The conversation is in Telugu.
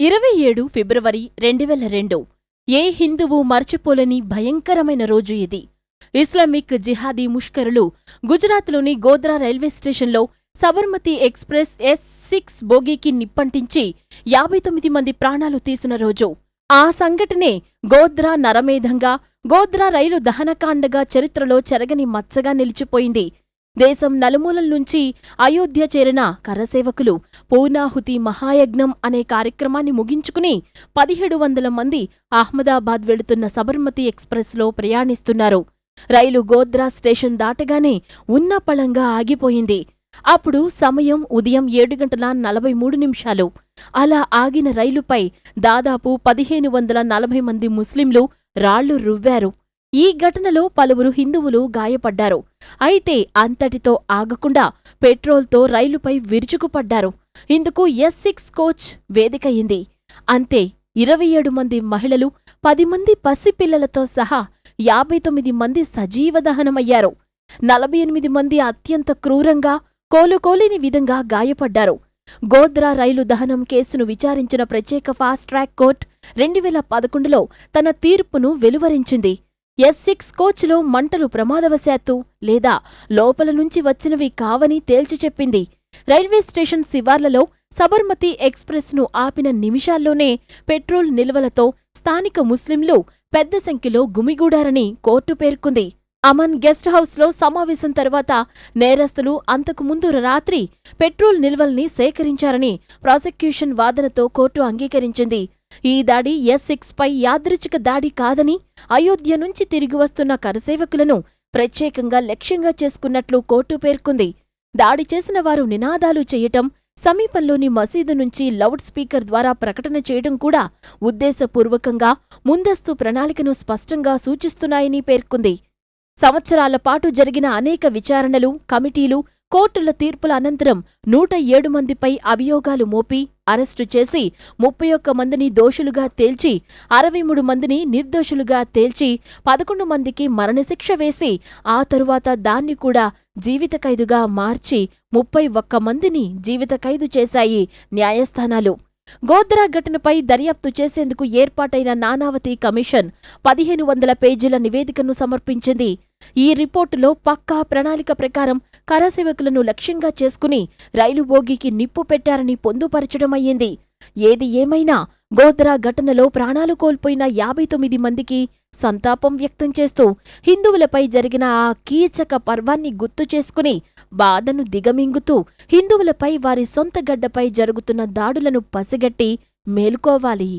ఇరవై ఏడు ఫిబ్రవరి రెండు వేల రెండు. ఏ హిందువు మర్చిపోలేని భయంకరమైన రోజు ఇది. ఇస్లామిక్ జిహాదీ ముష్కరులు గుజరాత్లోని గోద్రా రైల్వే స్టేషన్లో సబర్మతి ఎక్స్ప్రెస్ ఎస్ సిక్స్ బోగీకి నిప్పంటించి యాభై తొమ్మిది మంది ప్రాణాలు తీసిన రోజు. ఆ సంఘటనే గోద్రా నరమేధంగా గోద్రా రైలు దహనకాండగా చరిత్రలో చెరగని మచ్చగా నిలిచిపోయింది. దేశం నలుమూలల నుంచి అయోధ్య చేరిన కరసేవకులు పూర్ణాహుతి మహాయజ్ఞం అనే కార్యక్రమాన్ని ముగించుకుని పదిహేడు వందల మంది అహ్మదాబాద్ వెళుతున్న సబర్మతి ఎక్స్ప్రెస్లో ప్రయాణిస్తున్నారు. రైలు గోద్రా స్టేషన్ దాటగానే ఉన్నపళంగా ఆగిపోయింది. అప్పుడు సమయం ఉదయం ఏడు గంటల నలభై మూడు నిమిషాలు. అలా ఆగిన రైలుపై దాదాపు పదిహేను వందల నలభై మంది ముస్లింలు రాళ్ళు రువ్వారు. ఈ ఘటనలో పలువురు హిందువులు గాయపడ్డారు. అయితే అంతటితో ఆగకుండా పెట్రోల్తో రైలుపై విరుచుకుపడ్డారు. ఇందుకు ఎస్ సిక్స్ కోచ్ వేదికయింది అంతే ఇరవై ఏడు మంది మహిళలు పది మంది పసిపిల్లలతో సహా యాభై తొమ్మిది మంది సజీవ దహనమయ్యారు. నలభై ఎనిమిది మంది అత్యంత క్రూరంగా కోలుకోలేని విధంగా గాయపడ్డారు. గోద్రా రైలు దహనం కేసును విచారించిన ప్రత్యేక ఫాస్ట్ ట్రాక్ కోర్ట్ రెండు వేల పదకొండులో తన తీర్పును వెలువరించింది. ఎస్ సిక్స్ కోచ్లో మంటలు ప్రమాదవశాత్తు లేదా లోపల నుంచి వచ్చినవి కావని తేల్చి చెప్పింది. రైల్వే స్టేషన్ శివార్లలో సబర్మతి ఎక్స్ప్రెస్ను ఆపిన నిమిషాల్లోనే పెట్రోల్ నిల్వలతో స్థానిక ముస్లింలు పెద్ద సంఖ్యలో గుమిగూడారని కోర్టు పేర్కొంది. అమన్ గెస్ట్ హౌస్లో సమావేశం తర్వాత నేరస్తులు అంతకుముందు రాత్రి పెట్రోల్ నిల్వల్ని సేకరించారని ప్రాసిక్యూషన్ వాదనతో కోర్టు అంగీకరించింది. ఈ దాడి ఎస్ సిక్స్ పై యాదృచ్ఛిక దాడి కాదని అయోధ్య నుంచి తిరిగి వస్తున్న కరసేవకులను ప్రత్యేకంగా లక్ష్యంగా చేసుకున్నట్లు కోర్టు పేర్కొంది. దాడి చేసిన వారు నినాదాలు చేయటం సమీపంలోని మసీదు నుంచి లౌడ్ స్పీకర్ ద్వారా ప్రకటన చేయడం కూడా ఉద్దేశపూర్వకంగా ముందస్తు ప్రణాళికను స్పష్టంగా సూచిస్తున్నాయని పేర్కొంది. సంవత్సరాల పాటు జరిగిన అనేక విచారణలు కమిటీలు కోర్టుల తీర్పుల అనంతరం నూట ఏడు మందిపై అభియోగాలు మోపి అరెస్టు చేసి ముప్పై ఒక్క మందిని దోషులుగా తేల్చి అరవై మూడు మందిని నిర్దోషులుగా తేల్చి పదకొండు మందికి మరణశిక్ష వేసి ఆ తరువాత దాన్ని కూడా జీవిత ఖైదుగా మార్చి ముప్పై ఒక్క మందిని జీవిత ఖైదు చేశాయి న్యాయస్థానాలు. గోద్రా ఘటనపై దర్యాప్తు చేసేందుకు ఏర్పాటైన నానావతి కమిషన్ పదిహేను వందల పేజీల నివేదికను సమర్పించింది. ఈ రిపోర్టులో పక్కా ప్రణాళిక ప్రకారం కరసేవకులను లక్ష్యంగా చేసుకుని రైలు బోగికి నిప్పు పెట్టారని పొందుపరచడమయ్యింది ఏది ఏమైనా గోద్రా ఘటనలో ప్రాణాలు కోల్పోయిన యాభై తొమ్మిది మందికి సంతాపం వ్యక్తం చేస్తూ హిందువులపై జరిగిన ఆ కీచక పర్వాన్ని గుర్తు చేసుకుని బాధను దిగమింగుతూ హిందువులపై వారి సొంత గడ్డపై జరుగుతున్న దాడులను పసిగట్టి మేలుకోవాలి.